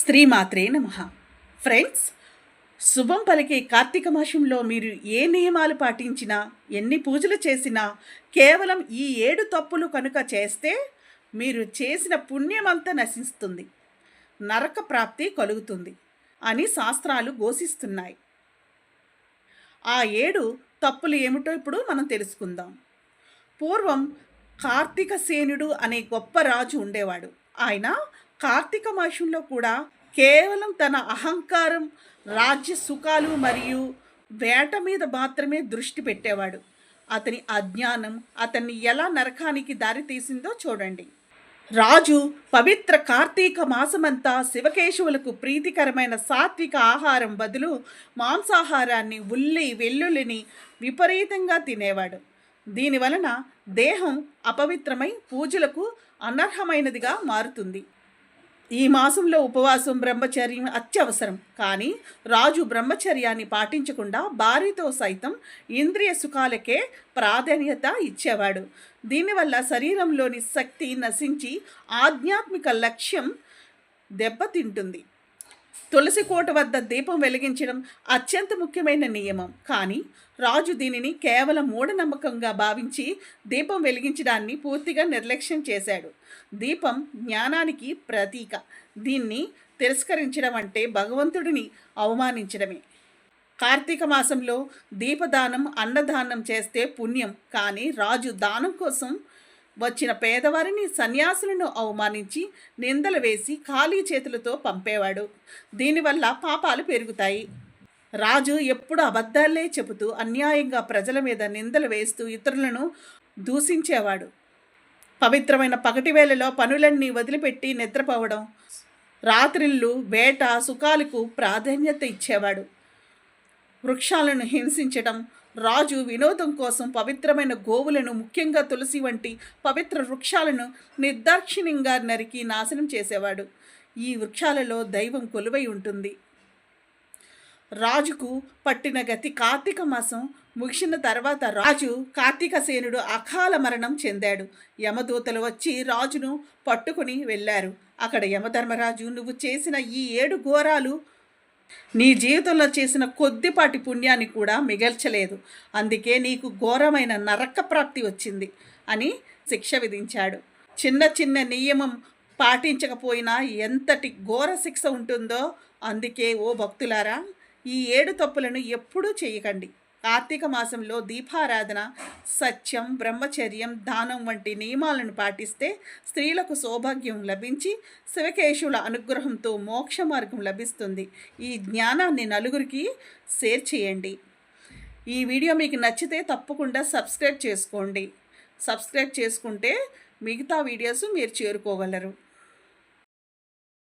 శ్రీమాత్రే నమ. ఫ్రెండ్స్ శుభం పలికే కార్తీక మాసంలో మీరు ఏ నియమాలు పాటించినా ఎన్ని పూజలు చేసినా కేవలం ఈ ఏడు తప్పులు కనుక చేస్తే మీరు చేసిన పుణ్యమంతా నశిస్తుంది నరక ప్రాప్తి కలుగుతుంది అని శాస్త్రాలు ఘోషిస్తున్నాయి. ఆ ఏడు తప్పులు ఏమిటో ఇప్పుడు మనం తెలుసుకుందాం. పూర్వం కార్తీక సేనుడు అనే గొప్ప రాజు ఉండేవాడు. ఆయన కార్తీక మాసంలో కూడా కేవలం తన అహంకారం రాజ్య సుఖాలు మరియు వేట మీద మాత్రమే దృష్టి పెట్టేవాడు. అతని అజ్ఞానం అతన్ని ఎలా నరకానికి దారితీసిందో చూడండి. రాజు పవిత్ర కార్తీక మాసమంతా శివకేశవులకు ప్రీతికరమైన సాత్విక ఆహారం బదులు మాంసాహారాన్ని ఉల్లి వెల్లుల్లిని విపరీతంగా తినేవాడు. దీనివలన దేహం అపవిత్రమై పూజలకు అనర్హమైనదిగా మారుతుంది. ఈ మాసంలో ఉపవాసం బ్రహ్మచర్యం అత్యవసరం. కానీ రాజు బ్రహ్మచర్యాన్ని పాటించకుండా భార్యతో సైతం ఇంద్రియ సుఖాలకే ప్రాధాన్యత ఇచ్చేవాడు. దీనివల్ల శరీరంలోని శక్తి నశించి ఆధ్యాత్మిక లక్ష్యం దెబ్బతింటుంది. తులసి కోట వద్ద దీపం వెలిగించడం అత్యంత ముఖ్యమైన నియమం. కానీ రాజు దీనిని కేవలం మూఢనమ్మకంగా భావించి దీపం వెలిగించడాన్ని పూర్తిగా నిర్లక్ష్యం చేశాడు. దీపం జ్ఞానానికి ప్రతీక. దీన్ని తిరస్కరించడం అంటే భగవంతుడిని అవమానించడమే. కార్తీక మాసంలో దీపదానం అన్నదానం చేస్తే పుణ్యం. కానీ రాజు దానం కోసం వచ్చిన పేదవారిని సన్యాసులను అవమానించి నిందలు వేసి ఖాళీ చేతులతో పంపేవాడు. దీనివల్ల పాపాలు పెరుగుతాయి. రాజు ఎప్పుడు అబద్ధాలే చెబుతూ అన్యాయంగా ప్రజల మీద నిందలు వేస్తూ ఇతరులను దూషించేవాడు. పవిత్రమైన పగటి వేళలో పనులన్నీ వదిలిపెట్టి నిద్రపోవడం రాత్రిళ్ళు వేట సుఖాలకు ప్రాధాన్యత ఇచ్చేవాడు. వృక్షాలను హింసించడం రాజు వినోదం కోసం పవిత్రమైన గోవులను ముఖ్యంగా తులసి వంటి పవిత్ర వృక్షాలను నిర్దాక్షిణ్యంగా నరికి నాశనం చేసేవాడు. ఈ వృక్షాలలో దైవం కొలువై ఉంటుంది. రాజుకు పట్టిన గతి కార్తీక మాసం ముగిసిన తర్వాత రాజు కార్తీక సేనుడు అకాల మరణం చెందాడు. యమదూతలు వచ్చి రాజును పట్టుకుని వెళ్ళారు. అక్కడ యమధర్మరాజు నువ్వు చేసిన ఈ ఏడు ఘోరాలు నీ జీవితంలో చేసిన కొద్దిపాటి పుణ్యాన్ని కూడా మిగల్చలేదు. అందుకే నీకు ఘోరమైన నరక ప్రాప్తి వచ్చింది అని శిక్ష విధించాడు. చిన్న చిన్న నియమం పాటించకపోయినా ఎంతటి ఘోర శిక్ష ఉంటుందో అందుకే ఓ భక్తులారా ఈ ఏడు తప్పులను ఎప్పుడూ చేయకండి. కార్తీక మాసంలో దీపారాధన సత్యం బ్రహ్మచర్యం దానం వంటి నియమాలను పాటిస్తే స్త్రీలకు సౌభాగ్యం లభించి శివకేశుల అనుగ్రహంతో మోక్ష మార్గం లభిస్తుంది. ఈ జ్ఞానాన్ని నలుగురికి షేర్ చేయండి. ఈ వీడియో మీకు నచ్చితే తప్పకుండా సబ్స్క్రైబ్ చేసుకోండి. సబ్స్క్రైబ్ చేసుకుంటే మిగతా వీడియోస్ మీరు చేరుకోగలరు.